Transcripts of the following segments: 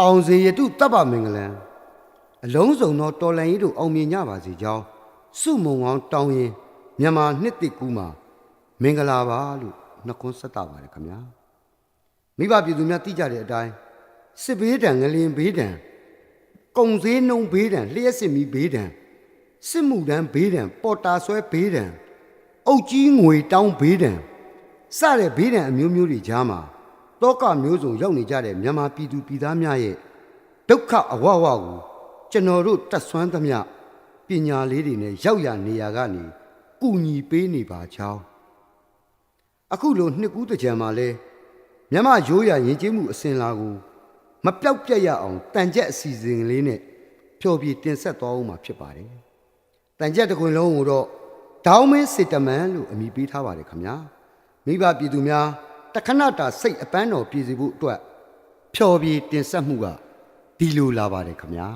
အောင်စေရတုတပ်ပမင်္ဂလံအလုံးစုံသောတော်လန်ကြီးတို့အောင်မြင်ကြပါစေကြောင်းစုမုံအောင်တောင်းရင်မြန်မာနှစ်တစ်ကူးမှာမင်္ဂလာပါလို့နှုတ်ခွန်းဆက်တာပါတယ်ခင်ဗျာမိဘပြည်သူများသိကြတဲ့အတိုင်းစစ်ဘေးဒဏ်ငလင်ဘေးဒဏ်ကုံစည်းနှုံဘေးဒဏ်လျှက်စစ်မီဘေးဒဏ်စစ်မှုတန်းဘေးဒဏ်ပေါ်တာဆွဲဘေးဒဏ်အုတ်ကြီးငွေတောင်းဘေးဒဏ်စတဲ့ဘေးဒဏ်အမျိုးမျိုးတွေကြားမှာ တောကမျိုးစုံရောက်နေကြတဲ့မြန်မာပြည်သူပြည်သားများရဲ့ဒုက္ခအဝဝကိုကျွန်တော်တို့တတ်ဆွမ်းသမျှပညာလေးတွေနဲ့ရောက်ရနေရကနေကုညီပေးနေပါချောင်းအခုလိုနှစ်ကူးတစ်ကြံမှာလဲမြမရိုးရရင်ကျေးမှုအစဉ်လာကိုမပြောက်ပြက်ရအောင်တန်ကြက်အစီအစဉ်လေးနဲ့ဖြောပြတင်ဆက်သွားအောင်မှာဖြစ်ပါတယ်တန်ကြက်တစ်ခွင်လုံးကိုတော့ဒေါင်းမင်းစစ်တမန်လို့အမည်ပေးထားပါတယ်ခင်ဗျာမိဘပြည်သူများ တခဏတာစိတ်အပန်းတော်ပြည်စီဖို့အတွက်ဖြောပြတင်ဆက်မှုကဒီလိုလာပါတယ်ခင်ဗျာ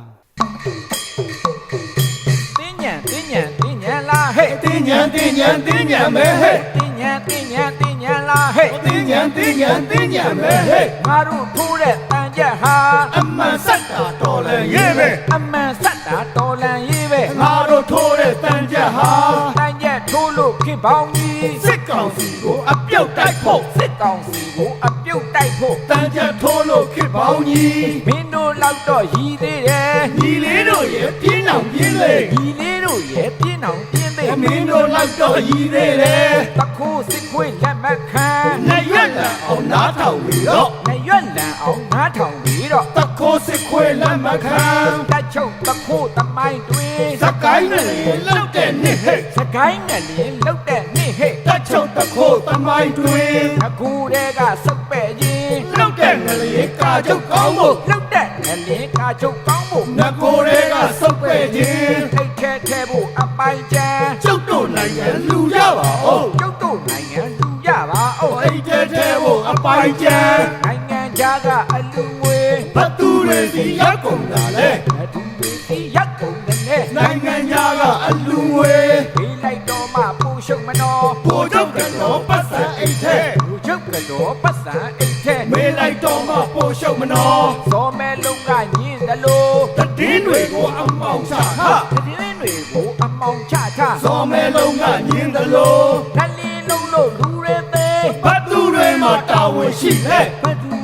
တင်းညံတင်းညံတင်းညံလာဟဲ့တင်းညံတင်းညံတင်းညံမဲဟဲ့တင်းညံတင်းညံတင်းညံလာဟဲ့တင်းညံတင်းညံတင်းညံမဲဟဲ့ငါတို့ထိုးတဲ့တန်ချက်ဟာအမှန်ဆက်တာတော်လဲရေးပဲအမှန်ဆက်တာတော်လန်ရေးပဲငါတို့ထိုးတဲ့တန်ကြဟာတန်ချက်ထိုးလို့ခေပေါင်းကြီးစစ် ကောင်စီကိုအပြုတ်တိုက်ဖို့စစ်ကောင်စီကိုအပြုတ်တိုက်ဖို့တန်ကြထိုးလို့ခစ်ပေါင်းကြီးမင်းတို့လောက်တော့ရည်သေးတယ်ညီလေးတို့ရဲ့ပြင်းအောင်ပြင်းလေဒီလေးတို့ရဲ့ပြင်းအောင်ပြင်းသေးမင်းတို့လောက်တော့ရည်သေးတယ်တခိုးစစ်ခွေးလက်မခံနဲ့ရွက်လာအောင်နားထောင်ပြီးတော့နဲ့ရွက်လန်အောင်ငါးထောင်ပြီးတော့တခိုးစစ်ခွေလက်မခံတက်ချုပ်တခိုးတမိုင်းတွေစကိုင်းနဲ့လောက်တဲ့နှစ်ဟဲ့စကိုင်းနဲ့လင်းလောက်တဲ့နေ့ဟဲ့တက် ချုပ်တခိုးတမိုင်းတွင်အခုတည်းကစုပ်ပဲ့ရင်လောက်တဲ့ငလေးကာချုပ်ကောင်းဖို့လောက်တဲ့ငလင်းကာချုပ်ကောင်းဖို့ငကိုတွေကစုပ်ပဲ့ခြင်းထိတ်ခဲထဲဖို့အပိုင်ချမ်းကျုပ်တို့နိုင်ငံလူရပါအောင်ကျုပ်တို့နိုင်ငံလူရပါအောင်အိတ်တဲတဲဖို့အပိုင်ကျန်နိုင်ငံခြားကအလူငွေဘသူတွေစီရောက်ကုန်တာလေအထူးတွေဒီရက်ကုန်တဲ့နဲ့နိုင်ငံသားကအလူငွေပေးလိုက်တော့မှပူရှုံမနော်ဘိုးချုပ်က တော့ပတ်စံအိတ်ထဲလူချုပ်ကတော့ပတ်စံအိတ်ထဲမေးလိုက်တော့မှပို့ရှုပ်မနော်စောမဲလုံးကညင်းတယ်လို့တည်င်းတွေကိုအမောင်ချဟာတည်င်းတွေကိုအမောင်ချချဇော်မဲလုံးကညင်းတယ်လို့ထလင်းလုံးလို့လူရဲသေးဘသူတွေမှာတာဝန်ရှိလေဘသူတွေမှာ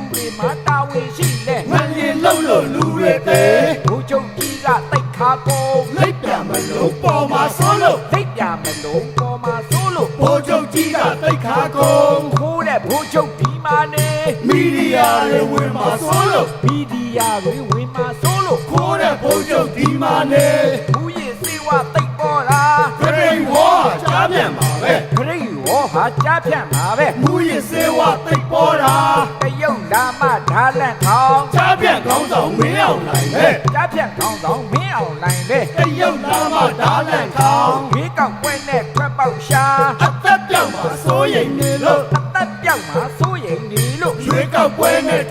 တွေဝင်မှာစိုးလို့မီဒီယာတွေဝင်မှာဆိုးလို့ခိုးတဲ့ဘိုးချုပ်ဒီမာနေဘူးရင်စေဝတိတ်ပေါ်လာခရိန်ဝါကြားပြန်ပါပဲခရိတ်ရောဟာကြားဖြတ်မှာပဲမူရစ်စေဝတိတ်ပေါ်တာတရုတ်လာမဓာလန့်ထောင်ကြားပြန်ကောင်းဆောင်မင်းအောင်နိုင်ပဲကြားဖြတ်ခေါင်းဆောင်မင်းအောင်လိုင်းပဲတရုတ်လာမဓာလန်ထောင်ခေကောက်ပွဲနဲ့ခွက်ပေါက်ရှာအသက်ပြောက်မှာစိုးရိမ်နေ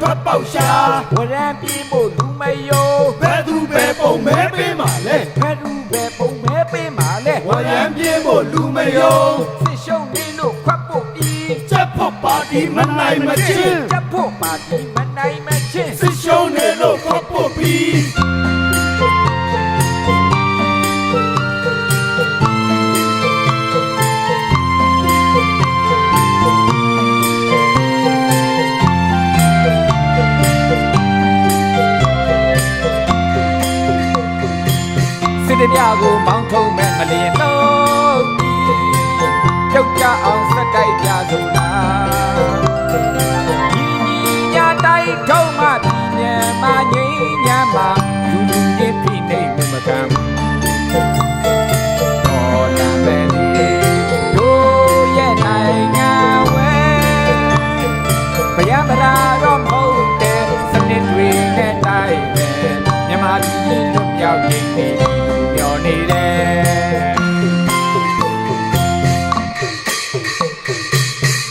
ထွက်ပေါက်ရှာဝရံပြေးဖို့လူမယုံဘယ်သူပဲပုံမဲပေးမှာလဲဘယ်သူပဲပုံမဲပေးမှာလဲဝရံပြေးဖို့လူမယုံစစ်ရှုံနေလို့ခွက်ဖို့ပြီးချက်ဖို့ပါတီမနိုင်မချင်းချက်ဖို့ပါတီမနိုင်မချင်းစစ်ရှုံးနေလို့ဖတ်ဖို့ပြီး စစ်တပြကိုမောင်းထုံးမဲ့မလျင်တော့ကြောက်ကြအောင်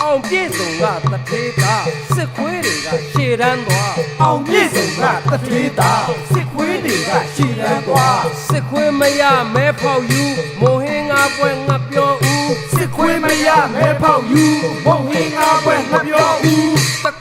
အောင်ပြည့်စုံကတထေးသားစစ်ခွေးတွေကရှေ့တန်းသွားအောင်ပြည့်စုံကတထေးသားစစ်ခွေးတွေကရှည်ရန်သွားစစ်ခွေးမရမဲဖောက်ယူမိုဟင်းငါပွဲငါပြောဦးစစ်ခွေးမရမဲဖောက်ယူဘုံဟင်းငါပွဲငါပြောဦးတ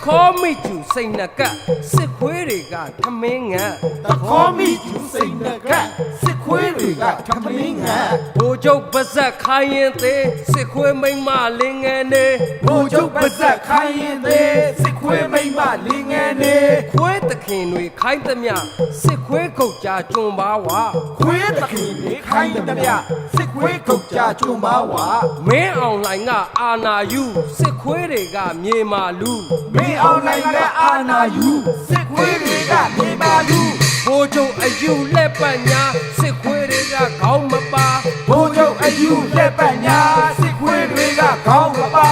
ခေါ်မိကျူစိတ်နှကပ်စစ်ခွေးတွေကထမင်းငတ်တခေါ်မိကျူစိန်တကတ်စစ်ခွေးတွေကထမင်းငတ်ဘိုလ်ချုပ်ပါဇက်ခိုင်းရင်သေးစစ်ခွေးမိန်းမလင်းငယ်နေဘိုလ်ချုပ်ပါဇက်ခိုင်းရင်သေးစစ်ခွေးမိမ့်မလင်းငယ်နေခွေးသခင်တွေခိုင်းသမျှစစ်ခွေးကုတ်ကြကျွံပါဝါခွေးတခင်လေးခိုင်းသမျှစစ်ခွေးကုတ်ကြကျွန်းပါဝါမင်းအောင်လှိုင်ကအာနာယူစစ်ခွေးတွေကမြေမာလူမင်းအောင်နိုင်တဲ့အာနာယူစစ်ခွေးတွေကမြေပါလူဘိုလ်ချုပ်အယူလက်ပတ်ညာစစ်ခွေးတွေကခေါင်းမပါဘိုလ်ချုပ်အယူလက်ပတ်ညာစစ်ခွေးတွေကခေါင်းမပါ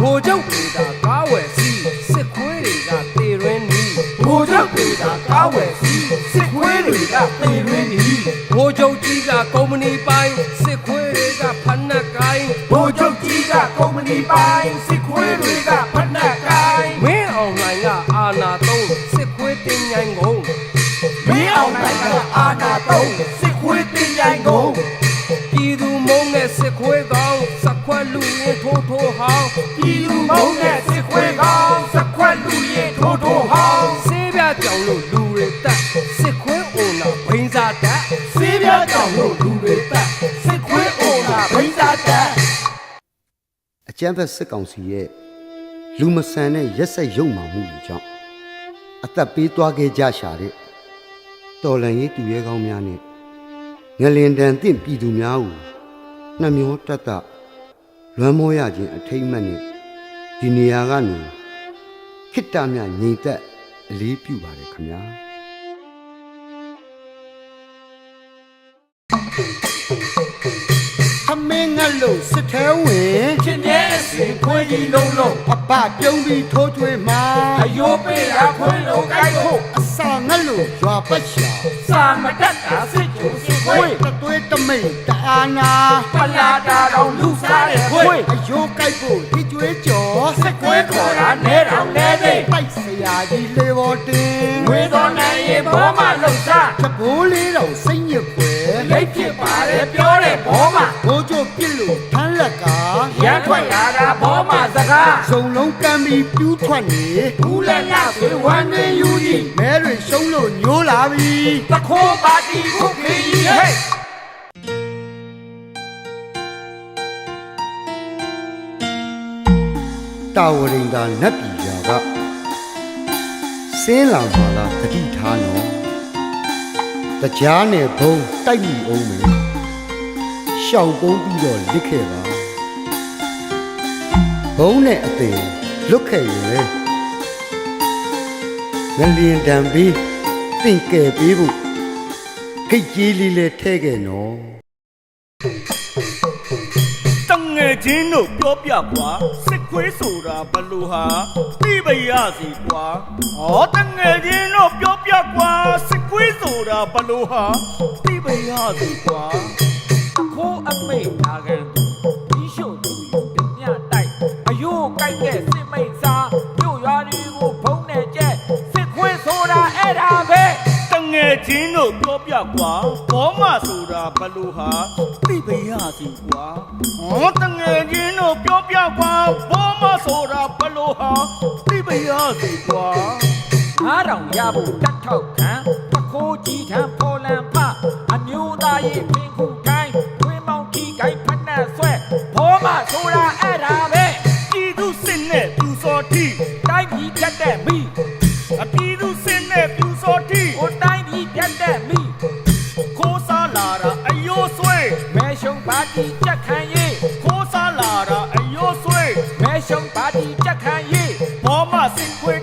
ဘိုလ်ချုပ်တွေကကားဝယ်စီစစ်ခွေးတွေကတေရင်းနီဘိုလ်ချုပ်တွေကကားဝယ်စီစစ်ခွေးတွေကပေရင်းနီဘိုလ်ချုပ်ကြီးကကုမ္ပဏီပိုင်စစ်ခွေးတွေကဖက်နှက်ကိုင်းဘိုလ်ချုပ်ကြီးကကုမ္ပဏီပိုင်စစ်ခွေးတွေကဖက်နှက် ပြည်သူမုံတဲ့စစ်ခွေးကောင်စခွက်လူရင်ထိုးထိုးဟောင်းဆေးပြကြောင်လို့လူတွေတက်စစ်ခွေးအိုနာဘိန်းစားတက်စေးပြားကြောင့်လို့လူတွေတက်စစ်ခွေးအိုလာဘိန်းစားတက်အကြမ်းဖက်စစ်ကောင်စီရဲ့လူမဆန်တဲ့ရက်ဆက်ရုံမှမှုတွေကြောင့်အသက်ပေးသွားခဲ့ကြရှာတဲ့တော်လန်ရေးသူရဲကောင်းများနဲ့ငလင်တန်တင့်ပြည်သူများကိုနှမျောတတ်တလွမ်းမောရခြင်းအထိမ့်အမှတ်နဲ့ ဒီနေရာကနေခိတ္တမြငြိမ်သက်အလေးပြုပါတယ်ခင်ဗျာသမင်းငတ်လို့စစ်ထဲဝင်ချင်းမြဲအစီခွေးကြီးလုံးလုံးအပပြုံးပြီးထိုးထွေးမှာအယိုးပေးတာခွေးလုံးကိုက်ဖို့အစာငတ်လို့ရွာပတ်ရှာစာမတတ်တာစစ်ကျူစစ်ခွေးတသွေးတမိတ်တအာနာပလာတာတော့လူစားတဲ့ခွေးအယိုးကြိုက်ဖို့ဒီကျွေးကြော် စကားစုံလုံးကမ်းပြီးပြူးထွက်နေဘူးလက်ရသွေးဝမ်းနေယူကြီးမဲတွေရှုံးလို့ညိုးလာပြီတခိုးပါတီခုတ်ခေကြီးဟဲ့တာဝရိန်သာနတ်ပြည်ရာကစင်းလာပါလားတတိထားနော်တကြားနဲ့ဘုံတိုက်မိအောင်မယ်ရှောင်ကုန်းပြီးတော့လစ်ခဲ့ပါ ဘုံနဲ့အသေးလွတ်ခဲ့ရင်လေငလျင်တံပြီးတင့်ကယ်ပေးဖို့ခိတ်ကြီးလေးလေးထဲခဲ့နော်တငယ်ချင်းတို့ပြောပြကွာစစ်ခွေးဆိုတာဘလို့ဟာသိပရစီကွာဟောတငယ်ချင်းတို့ပြောပြကွာစစ်ခွေးဆိုတာဘလို့ဟာသိပရစီကွာခိုးအမိတ်နာခံ အယိုးကြိုက်တဲ့စစ်မိတ်စားမြို့ရွာတွေကိုဖုံးနေကျက်စစ်ခွေးဆိုတာအဲ့ဒါပဲတငယ်ချင်းတို့ပြောပြကွာဘောမဆိုတာဘလို့ဟာသိပရစီကွာဟောတငယ်ချင်းတို့ပြောပြကွာဘောမဆိုတာဘလို့ဟာသိပရစီကွာငါးတောင်ရဖို့တတ်ထောက်ခံပခိုးကြီးထံပေါ်လန်ဖအမျိုးသားရေး တီကြက်ခံရေးခိုးစားလာတာအယိုးဆွေမဲရှုံပါတီကြက်ခံရေးဘောမစင်ခွေ